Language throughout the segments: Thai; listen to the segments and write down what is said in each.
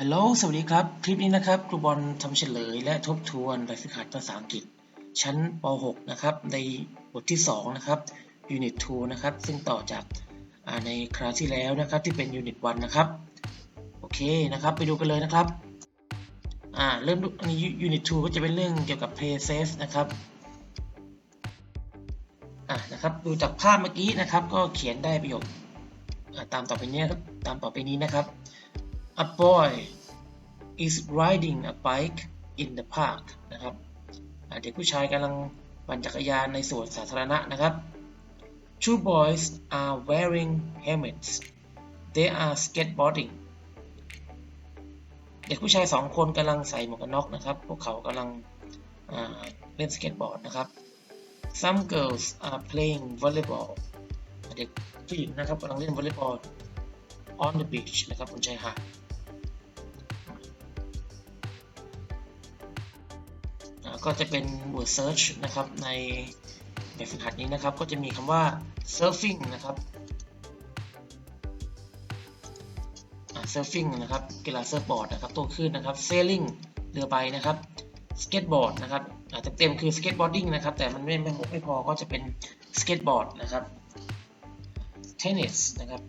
ฮัลโหล สวัสดีครับ คลิปนี้นะครับ ครูบอลทำเฉลยและทบทวนแบบฝึกหัดภาษาอังกฤษ ชั้นป .6 นะครับ ในบทที่ 2 นะครับ Unit 2 นะครับ ซึ่งต่อจากในคลาสที่แล้วนะครับ ที่เป็น Unit 1 นะครับ โอเคนะครับ ไปดูกันเลยนะครับ อ่า เริ่มอันนี้ Unit 2 ก็จะเป็นเรื่องเกี่ยวกับ play safe นะครับ อ่านะครับ ดูจากภาพเมื่อกี้นะครับ ก็เขียนได้ประโยคตามต่อไปนี้ตามต่อไปนี้นะครับ A boy is riding a bike in the park นะครับเด็กผู้ชายกำลังปั่นจักรยานในสวนสาธารณะนะครับ Two boys are wearing helmets they are skateboarding เด็กผู้ชายสองคนกำลังใส่หมวกกันน็อกนะครับ พวกเขากำลังเล่นสเก็ตบอร์ดนะครับ Some girls are playing volleyball เด็กผู้หญิงนะครับกำลังเล่นวอลเลย์บอล on the beach นะครับบนชายหาด ก็จะเป็น word search นะครับในแบบฝึกหัดนี้นะครับ ก็จะมีคำว่า surfing นะครับ surfing นะครับกีฬาเซิร์ฟบอร์ดนะครับตัวคลื่นนะครับ sailing เรือใบนะครับ skateboard นะครับอ่าเต็มๆคือ skateboarding นะครับ แต่มันไม่ไม่ไม่พอก็จะเป็น skateboard นะครับ tennis นะครับ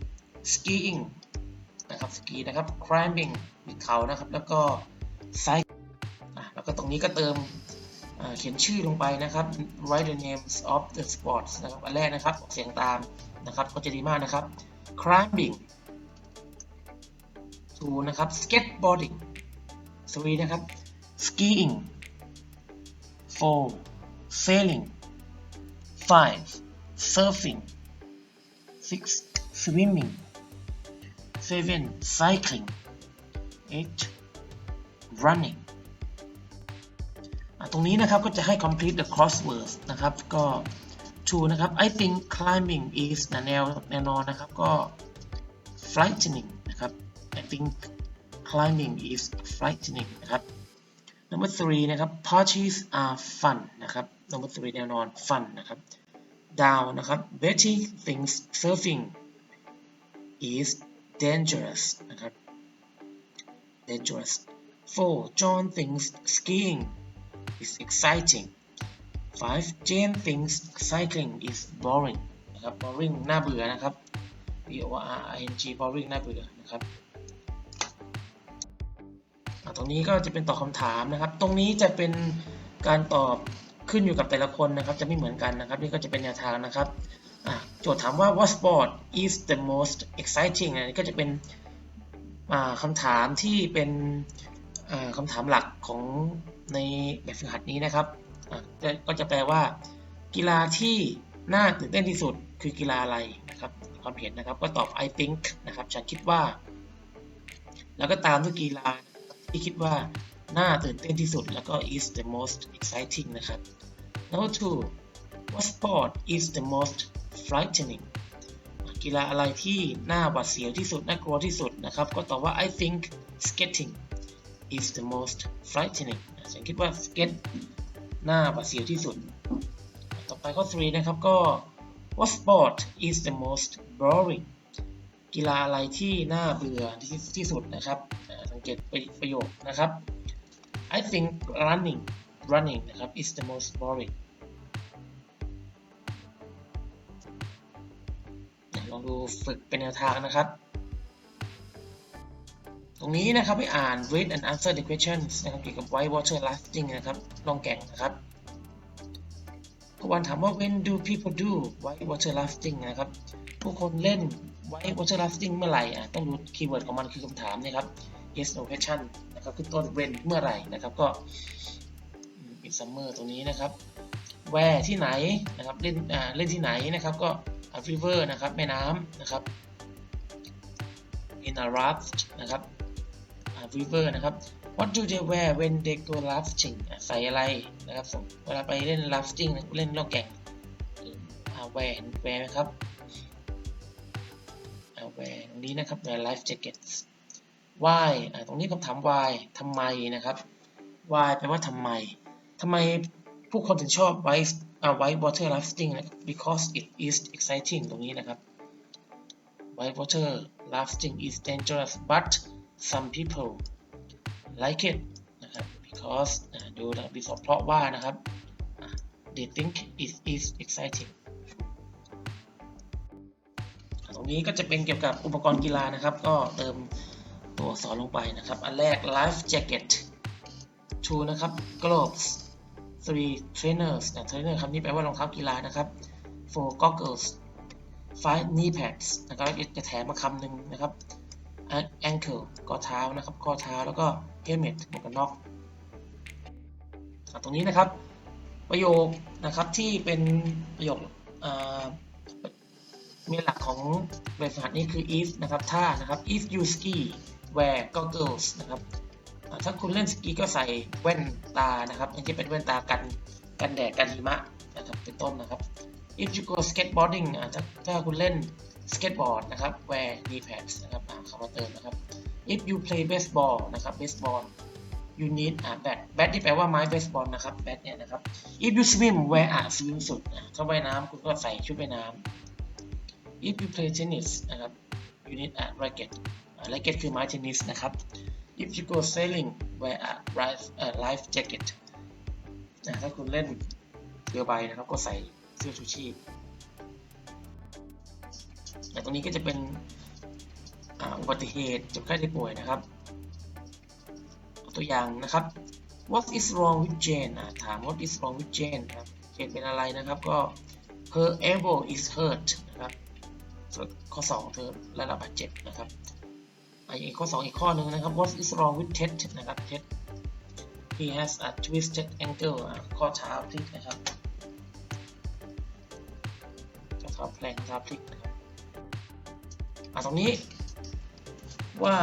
skiing นะครับสกีนะครับ climbing ปีนเขานะครับ แล้วก็ cycle อะแล้วก็ตรงนี้ก็เติม เขียนชื่อลงไปนะครับ write the names of the sports นะครับ อันแรกนะครับออกเสียงตามนะครับ ก็จะดีมากนะครับ climbing two นะครับ skateboarding three นะครับ skiing four sailing five surfing six swimming seven cycling eight running รงนี้นะครับก็จะให้ complete the crosswords นะครับ ก็ two นะครับ I think climbing is นะแนวแนวนอนนะครับ ก็ frightening นะครับ I think climbing is frightening นะครับ number three นะครับ parties are fun นะครับ number three แนวนอน fun นะครับ down นะครับ Betty thinks surfing is dangerous นะครับ dangerous four John thinks skiing is exciting five Jane thinks cycling is boring นะครับ boring น่าเบื่อนะครับ B O R I N G boring น่าเบื่อนะครับตรงนี้ก็จะเป็นตอบคำถามนะครับ ตรงนี้จะเป็นการตอบขึ้นอยู่กับแต่ละคนนะครับ จะไม่เหมือนกันนะครับ นี่ก็จะเป็นแนวทางนะครับโจทย์ถามว่า what sport is the most exciting อันนี้ก็จะเป็นอ่าคำถามที่เป็น คำถามหลักของในแบบฝึกหัดนี้นะครับก็ก็จะแปลว่า กีฬาที่น่าตื่นเต้นที่สุดคือกีฬาอะไรนะครับความเห็นนะครับก็ตอบ I think นะครับฉันคิดว่า แล้วก็ตามด้วยกีฬาที่คิดว่าน่าตื่นเต้นที่สุดแล้วก็ is the most exciting นะครับ number two what sport is the most frightening กีฬาอะไรที่น่าหวาดเสียวที่สุดน่ากลัวที่สุดนะครับ ก็ตอบว่า I think skating is the most frightening ฉันคิดว่า skate น่าหวาดเสียวที่สุด ต่อไปข้อ 3 นะครับก็ what sport is the most boring กีฬาอะไรที่น่าเบื่อที่ที่สุดนะครับสังเกตประโยคนะครับ I think running running นะครับ is the most boring ลองดูฝึกเป็นแนวทางนะครับ รงนี้นะครับให้อ่าน read and answer the questions นะครับเกี่ยวกับ white water rafting นะครับลองแก่งนะครับพวันถามว่า when do people do white water rafting นะครับ ผู้คนเล่น white water rafting เมื่อไหร่อะต้องดูคีย์เวิร์ดของมันคือคำถามนะครับ yes no question นะครับขึ้นต้น when เมื่อไหร่นะครับก็ in summer ตรงนี้นะครับ where ที่ไหนนะครับเล่นอ่าเล่นที่ไหนนะครับก็ river นะครับแม่น้ำนะครับ in a raft นะครับ river นะครับ what do they wear when they go rafting ใส่อะไรนะครับเวลาไปเล่น rafting เล่นล่องแก่งอ่า wear wear นะครับอ่า wear ตรงนี้นะครับ wear life jackets why อ่าตรงนี้คำถาม why ทำไมนะครับ why แปลว่าทำไมทำไมผู้คนถึงชอบ white อ่า white water rafting นะครับ because it is exciting ตรงนี้นะครับ white water rafting is dangerous but some people like it นะครับ because ดูนะครับ because เพราะว่านะครับ they think it is exciting ตรงนี้ก็จะเป็นเกี่ยวกับอุปกรณ์กีฬานะครับ ก็เติมตัวสอักษรลงไปนะครับ อันแรก life jacket two นะครับ gloves three trainers นะ trainer คำนี้แปลว่ารองเท้ากีฬานะครับ four goggles five knee pads นะครับจะแถมมาคำหนึ่งนะครับ ankle ข้อเท้านะครับ ข้อเท้าแล้วก็ helmet หมวกกันน็อกตรงนี้นะครับประโยคนะครับที่เป็นประโยคมีหลักของแบบฝึกหัดนี้คือ if นะครับถ้านะครับ if you ski wear goggles นะครับถ้าคุณเล่นสกีก็ใส่แว่นตานะครับอันนี้เป็นแว่นตากันกันแดดกันหิมะนะครับเป็นต้นนะครับ if you go skateboarding อ่าถ้าถ้าคุณเล่น สเก็ตบอร์ดนะครับ wear knee pads นะครับอ่าคำว่าเติมนะครับ if you play baseball นะครับ baseball you need อ่า bat bat ที่แปลว่าไม้เบสบอลนะครับ bat เนี่ยนะครับ if you swim wear อ่า swim suit อ่าถ้าว่ายน้ำคุณก็ใส่ชุดว่ายน้ำ if you play tennis นะครับ you need a racket racket คือไม้เทนนิสนะครับ if you go sailing wear a life อ่า life jacket อ่าถ้าคุณเล่นเรือใบนะครับก็ใส่เสื้อชูชีพ แต่ตรงนี้ก็จะเป็นอุบัติเหตุเจ็บไข้ได้ป่วยนะครับ ตัวอย่างนะครับ what is wrong with Jane ถาม what is wrong with Jane นะครับ Jane เป็นอะไรนะครับก็ her elbow is hurt นะครับส่วนข้อ 2 เธอได้รับบาดเจ็บนะครับอีกข้อ 2 อีกข้อหนึ่งนะครับ what is wrong with Ted นะครับ Ted he has a twisted ankle ข้อเท้าพลิกนะครับข้อเท้าแพลงข้อเท้าพลิกนะครับ อะตรงนี้ว่า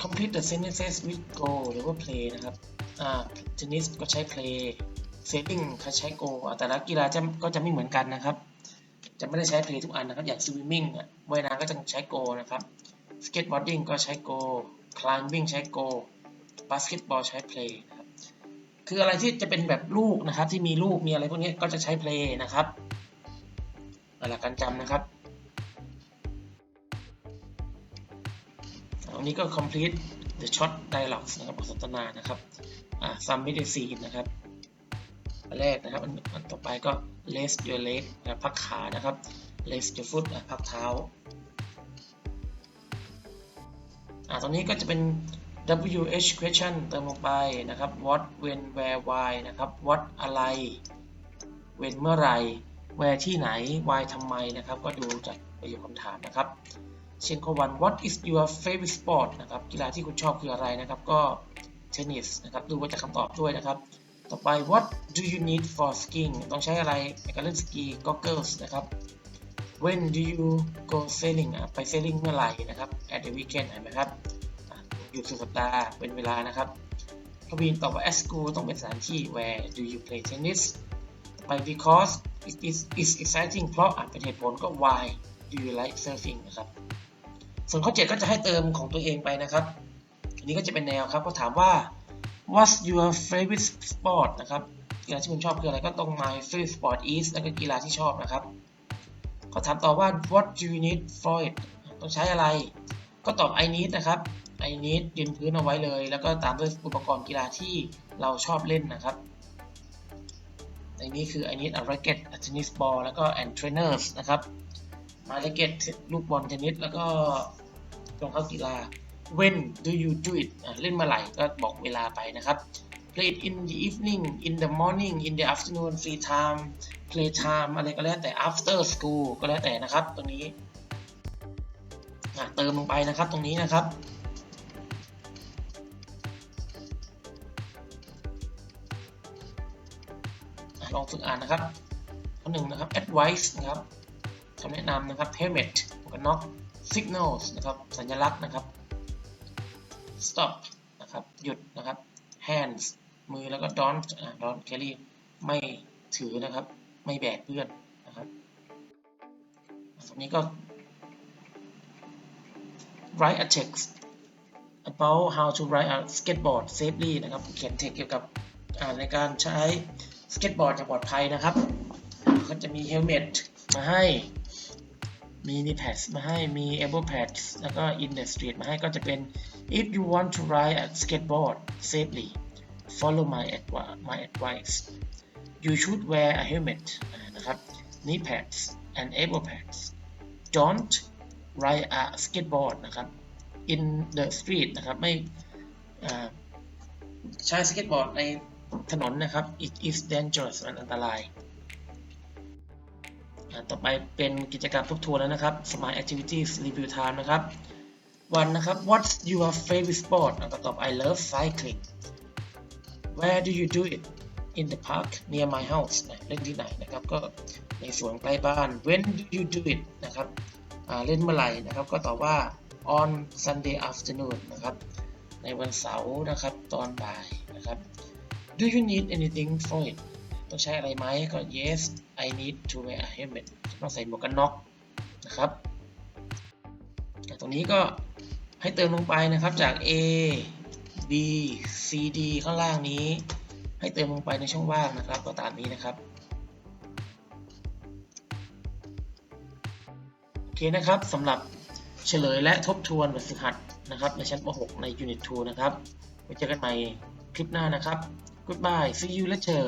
complete the sentences with go หรือว่า play นะครับอ่า tennis ก็ใช้ play sailing ก็ใช้ go อะแต่ละกีฬาจะก็จะไม่เหมือนกันนะครับ จะไม่ได้ใช้ play ทุกอันนะครับ อย่าง swimming ว่ายน้ำก็จะใช้ go นะครับ skateboarding ก็ใช้ go climbing ใช้ go basketball ใช้ play นะครับคืออะไรที่จะเป็นแบบลูกนะครับ ที่มีลูกมีอะไรพวกนี้ก็จะใช้ play นะครับหลักการจำนะครับ นนี้ก็ complete the short dialogues นะครับบทสนทนานะครับ อ่า some medicine นะครับอันแรกนะครับ อันต่อไปก็ raise your leg นะพักขานะครับ raise your foot นะพักเท้า อ่าตรงนี้ก็จะเป็น WH question เติมลงไปนะครับ what when where why นะครับ what อะไร when เมื่อไร where ที่ไหน why ทำไมนะครับ ก็ดูจากประโยคคำถามนะครับ เชนข้อวัน what is your favorite sport นะครับกีฬาที่คุณชอบคืออะไรนะครับ ก็เทนนิสนะครับดูว่าจะคำตอบด้วยนะครับ ต่อไป what do you need for skiing ต้องใช้อะไรในการเล่นสกี goggles นะครับ when do you go sailing อะไป sailing เมื่อไหร่นะครับ at the weekend เห็นไหมครับอยุดสุดสัปดาห์เป็นเวลานะครับทวีนตอบว่า at school ต้องเป็นสถานที่ where do you play tennis ไป because it is is exciting เพราะอะเป็นเหตุผลก็ why do you like surfing นะครับ ส่วนข้อ 7 ก็จะให้เติมของตัวเองไปนะครับ อันนี้ก็จะเป็นแนวครับ ก็ถามว่า what's your favorite sport นะครับ กีฬาที่คุณชอบคืออะไรก็ตรง my favorite sport is แล้วก็กีฬาที่ชอบนะครับเขาถามต่อว่า what do you need for it ต้องใช้อะไร ก็ตอบ I need นะครับ I need ยืนพื้นเอาไว้เลย แล้วก็ตามด้วยอุปกรณ์กีฬาที่เราชอบเล่นนะครับในนี้คือ I need a racket a tennis ball แล้วก็ and trainers นะครับ มาเลเกตลูกบอลเทนนิสแล้วก็รองเท้ากีฬา when do you do it อะเล่นเมื่อไหร่ก็บอกเวลาไปนะครับ play it in the evening in the morning in the afternoon free time play time อะไรก็แล้วแต่ after school ก็แล้วแต่นะครับ ตรงนี้อะเติมลงไปนะครับตรงนี้นะครับลองฝึกอ่านนะครับข้อหนึ่งนะครับ advice นะครับำแนะนำนะครับ helmet หมวกกันน็อก signals นะครับสัญลักษณ์นะครับ stop นะครับหยุดนะครับ hands มือแล้วก็ don't อ่า don't carry ไม่ถือนะครับ ไม่แบกเพื่อนนะครับตรงนี้ก็ write a text about how to ride a skateboard safely นะครับเขียน text เกี่ยวกับในการใช้สเก็ตบอร์ดอย่างปลอดภัยนะครับ ก็จะมี helmet มาให้ มี Npads มาให้ มี elbow pads แล้วก็ in the street มาให้ก็จะเป็น if you want to ride a skateboard safely follow my advice my advice you should wear a helmet นะครับ Npads and elbow pads don't ride a skateboard นะครับ in the street นะครับไม่ใช้สเก็ตบอร์ดในถนนนะครับ it is dangerous มันอันตราย ต่อไปเป็นกิจกรรมทบทวนแล้วนะครับ Smart Activities Review Time นะครับ วันนะครับ What's your favorite sport แล้วก็ตอบ I love cycling Where do you do it in the park near my house นะเล่นที่ไหนนะครับ ก็ในสวนใกล้บ้าน When do you do it นะครับเล่นเมื่อไหร่นะครับ ก็ตอบว่า on Sunday afternoon นะครับ ในวันเสาร์นะครับ ตอนบ่ายนะครับ Do you need anything for it ต้องใช้อะไรไหมก็ Yes I need to wear a helmet ต้องใส่หมวกกันน็อกนะครับตรงนี้ก็ให้เติมลงไปนะครับจาก A B C D ข้างล่างนี้ ให้เติมลงไปในช่องว่างนะครับ ก็ตามนี้นะครับโอเคนะครับสำหรับเฉลยและทบทวนบทฝึกหัดนะครับ ในชั้นป .6 ใน Unit 2 นะครับไว้เจอกันใหม่คลิปหน้านะครับ Goodbye see you later